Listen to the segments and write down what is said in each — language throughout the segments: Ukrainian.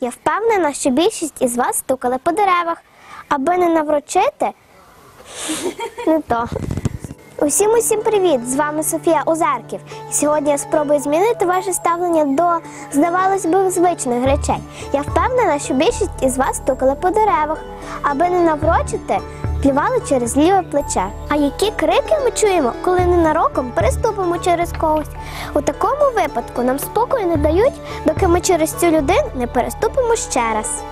Я впевнена, що більшість із вас стукали по деревах, аби не наврочити. Не то. Усім усім привіт! З вами Софія Озарків. Сьогодні я спробую змінити ваше ставлення до, здавалось би, звичних речей. Я впевнена, що більшість із вас стукали по деревах, аби не наврочити, плювали через ліве плече. А які крики ми чуємо, коли ненароком переступимо через когось? У такому випадку нам спокою не дають, доки ми через цю людину не переступимо ще раз.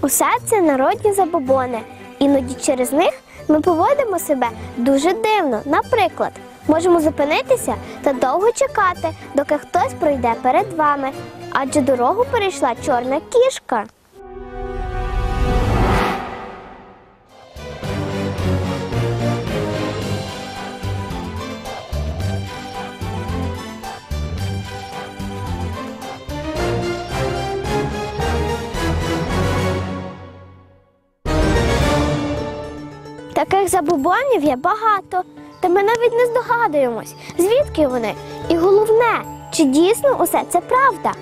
Усе це народні забобони. Іноді через них ми поводимо себе дуже дивно. Наприклад, можемо зупинитися та довго чекати, доки хтось пройде перед вами, адже дорогу перейшла чорна кішка. Таких забобонів є багато, та ми навіть не здогадуємось, звідки вони. І головне, чи дійсно усе це правда.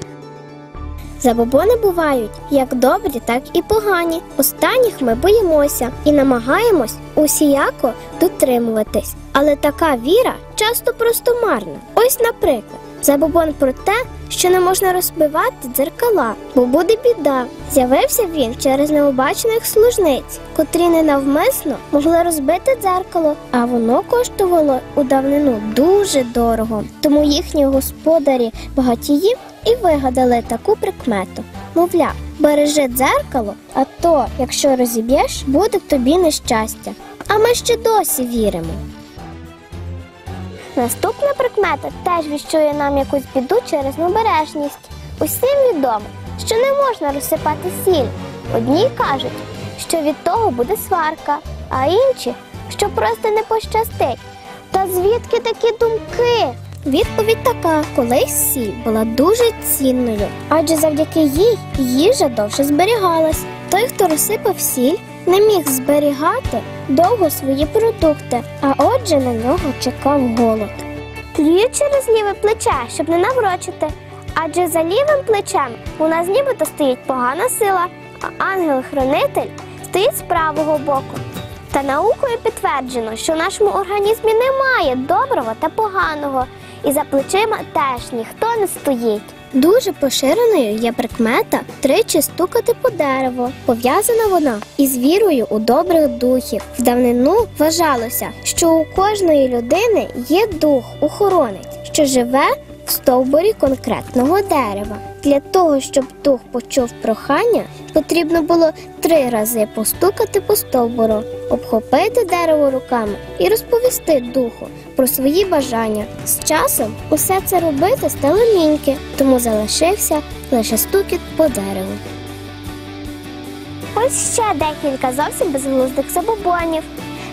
Забобони бувають як добрі, так і погані. Останніх ми боїмося і намагаємось усіяко дотримуватись. Але така віра часто просто марна. Ось, наприклад, забобон про те, що не можна розбивати дзеркала, бо буде біда. З'явився він через необачених служниць, котрі ненавмисно могли розбити дзеркало, а воно коштувало у давнину дуже дорого. Тому їхні господарі багатії і вигадали таку прикмету. Мовляв, бережи дзеркало, а то, якщо розіб'єш, буде тобі нещастя. А ми ще досі віримо. Наступна прикмета теж віщує нам якусь біду через необережність. Усім відомо, що не можна розсипати сіль. Одні кажуть, що від того буде сварка, а інші, що просто не пощастить. Та звідки такі думки? Відповідь така: колись сіль була дуже цінною, адже завдяки їй їжа довше зберігалась. Той, хто розсипав сіль, не міг зберігати довго свої продукти, а отже на нього чекав голод. Плюють через ліве плече, щоб не наврочити. Адже за лівим плечем у нас нібито стоїть погана сила, а ангел-хранитель стоїть з правого боку. Та наукою підтверджено, що в нашому організмі немає доброго та поганого, і за плечима теж ніхто не стоїть. Дуже поширеною є прикмета тричі стукати по дереву. Пов'язана вона із вірою у добрих духів. В давнину вважалося, що у кожної людини є дух охоронець, що живе стовбурі конкретного дерева. Для того, щоб дух почув прохання, потрібно було три рази постукати по стовбуру, обхопити дерево руками і розповісти духу про свої бажання. З часом усе це робити стало ліньки, тому залишився лише стукіт по дереву. Ось ще декілька зовсім безглуздих забобонів.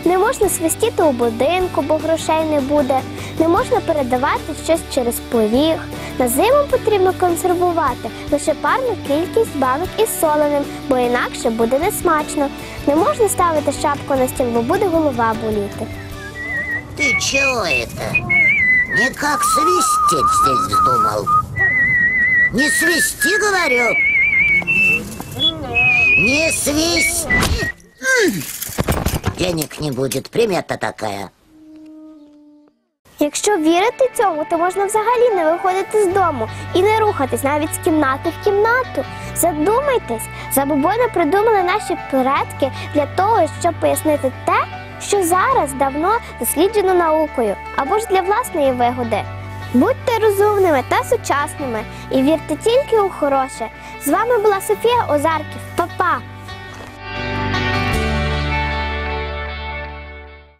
Не можна свистіти у будинку, бо грошей не буде. Не можна передавати щось через поріг. На зиму потрібно консервувати лише парну кількість банок із соленим, бо інакше буде несмачно. Не можна ставити шапку на стіл, бо буде голова боліти. Ты чего это? Никак свистеть здесь вздумал. Не свисти, говорю. Не свисти. Денег не будет, примета такая. Якщо вірити цьому, то можна взагалі не виходити з дому і не рухатись навіть з кімнати в кімнату. Задумайтесь, забобони придумали наші предки для того, щоб пояснити те, що зараз давно досліджено наукою, або ж для власної вигоди. Будьте розумними та сучасними і вірте тільки у хороше. З вами була Софія Озарків. Па-па!